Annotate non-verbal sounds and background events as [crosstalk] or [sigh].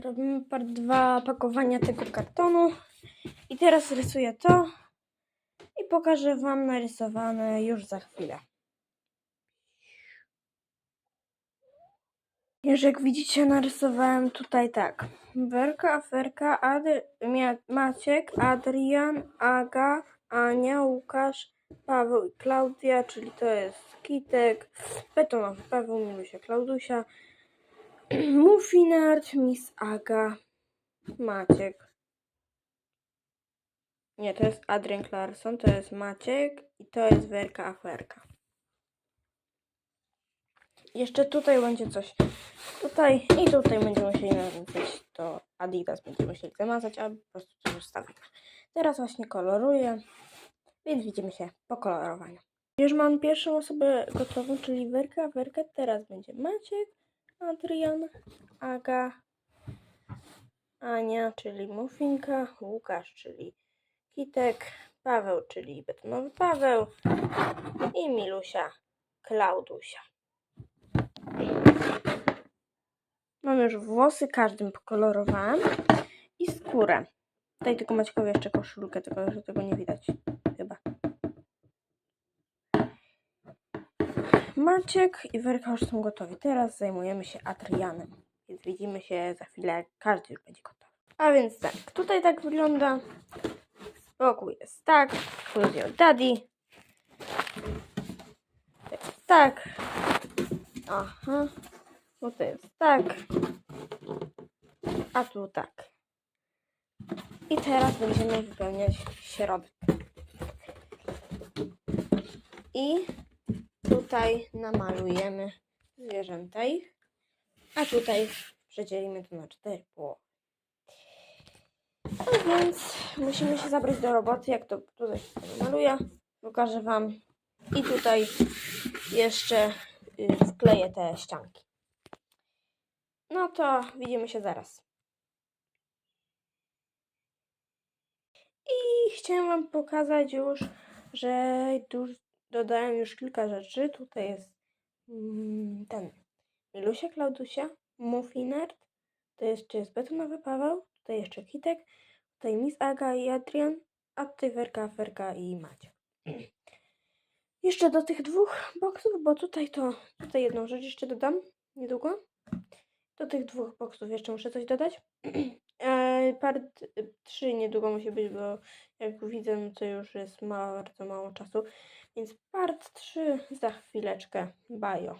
robimy part 2 pakowania tego kartonu. I teraz rysuję to i pokażę Wam narysowane już za chwilę. Już jak widzicie, narysowałem tutaj tak. Werka, Aferka, Adr- Maciek, Adrian, Aga, Ania, Łukasz, Paweł i Klaudia, czyli to jest Kitek, Betonowy Paweł, Milusia, Klaudusia, Muffinard, Miss Aga, Maciek. Nie, to jest Adrian Clarkson, to jest Maciek i to jest Werka Aferka. Jeszcze tutaj będzie coś. Tutaj i tutaj będziemy musieli nawiązać to Adidas będziemy musieli zamazać, a po prostu to zostawimy. Teraz właśnie koloruję, więc widzimy się po kolorowaniu. Już mam pierwszą osobę gotową, czyli Werka, Werka. Teraz będzie Maciek, Adrian, Aga, Ania, czyli Muffinka, Łukasz, czyli Kitek, Paweł, czyli betonowy Paweł i Milusia, Klaudusia. Mam już włosy, każdym pokolorowałam i skórę. Tutaj tylko Maćkowi jeszcze koszulkę, tylko że tego nie widać Maciek i Werka już są gotowi. Teraz zajmujemy się Adrianem. Więc widzimy się za chwilę, jak każdy już będzie gotowy. A więc tak, tutaj tak wygląda. Z boku jest tak, tu jest Daddy. Jest tak. Aha. To jest tak. A tu tak. I teraz będziemy wypełniać środek. I tutaj namalujemy zwierzęta ich. A tutaj przedzielimy to na cztery połowy. No więc musimy się zabrać do roboty, jak to tutaj maluje. Pokażę Wam. I tutaj jeszcze y, wkleję te ścianki. No to widzimy się zaraz. I chciałem Wam pokazać już, że dodałem już kilka rzeczy. Tutaj jest mm, ten Milusia Klaudusia, Muffinard, to jeszcze jest Betonowy Paweł, tutaj jeszcze Kitek, tutaj Miss Aga i Adrian, a tutaj Werka, Ferka i Macie. [clears throat] Jeszcze do tych dwóch boksów, bo tutaj to, tutaj jedną rzecz jeszcze dodam niedługo. Do tych dwóch boksów jeszcze muszę coś dodać. [clears throat] Part 3 niedługo musi być, bo jak widzę, no to już jest bardzo mało czasu. Więc part 3 za chwileczkę. Bajo.